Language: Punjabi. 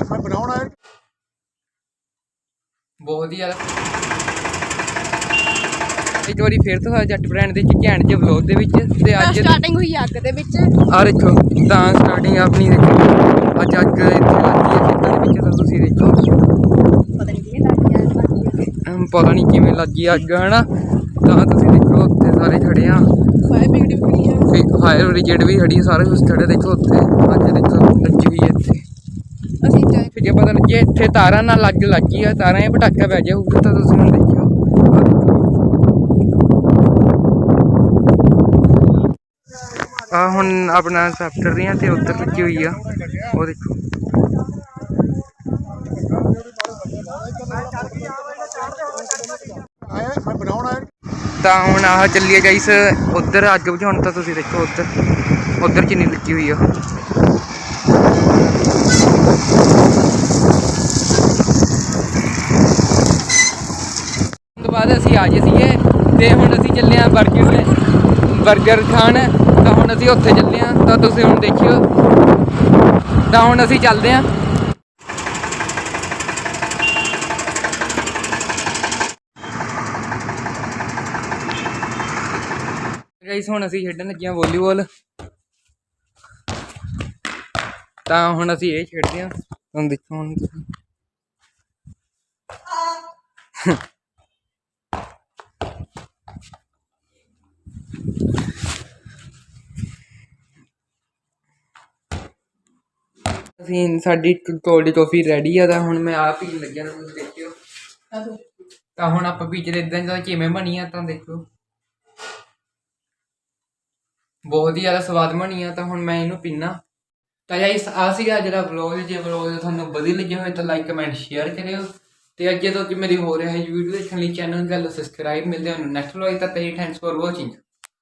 ਮੈਂ ਬਣਾਉਣਾ ਹੈ। ਬਹੁਤ ਹੀ ਜ਼ਿਆਦਾ ਇੱਕ ਵਾਰੀ ਫੇਰ ਤੋਂ ਜੱਟ ਬ੍ਰਾਂਡ ਦੇ ਚ ਘੈਂਟ ਜਿਹੇ ਵਲੋਗ ਦੇ ਵਿੱਚ ਤੇ ਅੱਜ ਸਟਾਰਟਿੰਗ ਹੋਈ ਅੱਗ ਦੇ ਵਿੱਚ। ਆ ਦੇਖੋ ਤਾਂ ਸਟਾਰਟਿੰਗ ਆਪਣੀ ਦੇਖੋ ਅੱਜ ਅੱਗ ਇੱਥੇ ਲੱਗੀ ਹੈ ਖੇਤਾਂ ਦੇ ਵਿੱਚ ਤਾਂ ਤੁਸੀਂ ਦੇਖੋ। ਪਤਾ ਨਹੀਂ ਕਿਹਨੇ ਲੱਗ ਅਮ ਪਤਾ ਨਹੀਂ ਕਿਵੇਂ ਲੱਗੀ ਅੱਗ ਹਨਾ? ਤਾਂ ਤੁਸੀਂ ਦੇਖੋ ਉੱਥੇ ਸਾਰੇ ਖੜੇ ਆ। ਫਾਇਰ ਬ੍ਰਿਗੇਡ ਵੀ ਖੜੀ ਆ। ਫਾਇਰ ਬ੍ਰਿਗੇਡ ਵੀ ਖੜੀ ਆ ਸਾਰੇ ਕੁਝ ਖੜੇ ਦੇਖੋ ਉੱਥੇ। ਅੱਜ ਦੇਖੋ ਲੱਗੀ ਹੋਈ ਹੈ ਇੱਥੇ ਅਸੀਂ ਚਾਹ ਜੇ ਇੱਥੇ ਤਾਰਾਂ ਨਾਲ ਲੱਗ ਲੱਗੀ ਆ, ਤਾਰਾਂ 'ਚ ਪਟਾਕਾ ਪੈ ਜਾਊਗਾ ਤਾਂ ਤੁਸੀਂ ਹੁਣ ਦੇਖਿਓ। ਆ ਹੁਣ ਆਪਣਾ ਸੈਪਟਰ ਦੀਆਂ ਤੇ ਉੱਧਰ ਲੱਗੀ ਹੋਈ ਆ। ਉਹ ਦੇਖੋ। ਤਾਂ ਹੁਣ ਆਹ ਚੱਲੀਏ ਗਾਈਸ ਉੱਧਰ ਅੱਗ ਬੁਝਾਉਣ ਤਾਂ ਤੁਸੀਂ ਦੇਖੋ ਉੱਧਰ। ਉੱਧਰ ਕਿੰਨੀ ਲੱਗੀ ਹੋਈ ਆ ਉਸ ਤੋਂ ਬਾਅਦ ਅਸੀਂ ਆ ਗਏ ਸੀਗੇ ਤੇ ਹੁਣ ਅਸੀਂ ਚੱਲੇ ਆ ਬਰਗਰ ਬਰਗਰ ਖਾਣ। ਤਾਂ ਹੁਣ ਅਸੀਂ ਉੱਥੇ ਚੱਲੇ ਆ ਤਾਂ ਤੁਸੀਂ ਹੁਣ ਦੇਖਿਓ। ਤਾਂ ਹੁਣ ਅਸੀਂ ਚੱਲਦੇ ਆ ਗਾਈਸ ਹੁਣ ਅਸੀਂ ਖੇਡਣ ਲੱਗੇ ਹਾਂ ਵਾਲੀਬਾਲ। ਤਾਂ ਹੁਣ ਅਸੀਂ ਇਹ ਖੇਡਦੇ ਹਾਂ। ਹੁਣ ਦੇਖੋ ਹੁਣ ਤੁਸੀਂ। ਅਸੀਂ ਸਾਡੀ ਕੋਲਡ ਕਾਫੀ ਰੈਡੀ ਆ ਤਾਂ ਹੁਣ ਮੈਂ ਆਪ ਪੀਣ ਲੱਗਿਆ ਤਾਂ ਤੁਸੀਂ ਦੇਖਿਓ। ਤਾਂ ਹੁਣ ਆਪਾਂ ਪੀਚਦੇ ਇਦਾਂ ਜਿਹਾ ਕਿਵੇਂ ਬਣੀ ਆ ਤਾਂ ਦੇਖੋ ਬਹੁਤ ਹੀ ਜ਼ਿਆਦਾ ਸਵਾਦ ਬਣੀ ਆ ਤਾਂ ਹੁਣ ਮੈਂ ਇਹਨੂੰ ਪੀਣਾ ਤਾਂ ਗਾਇਸ ਆ ਸੀਗਾ ਅੱਜ ਦਾ ਵਲੌਗ ਜੇ ਵਲੌਗ ਤੁਹਾਨੂੰ ਵਧੀਆ ਲੱਗਿਆ ਹੋਵੇ ਤਾਂ ਲਾਈਕ ਕਮੈਂਟ ਸ਼ੇਅਰ ਕਰਿਓ। ਤੇ ਅੱਗੇ ਤੋਂ ਕਿ ਮੇਰੀ ਹੋ ਰਿਹਾ ਹੈ ਵੀਡੀਓ ਦੇਖਣ ਲਈ ਚੈਨਲ ਨੂੰ ਕਰ ਸਬਸਕ੍ਰਾਈਬ ਮਿਲਦੇ ਹਾਂ ਨੈਕਸਟ ਵਲੌਗ ਤੱਕ ਤੇ ਥੈਂਕਸ ਫॉर ਵਾਚਿੰਗ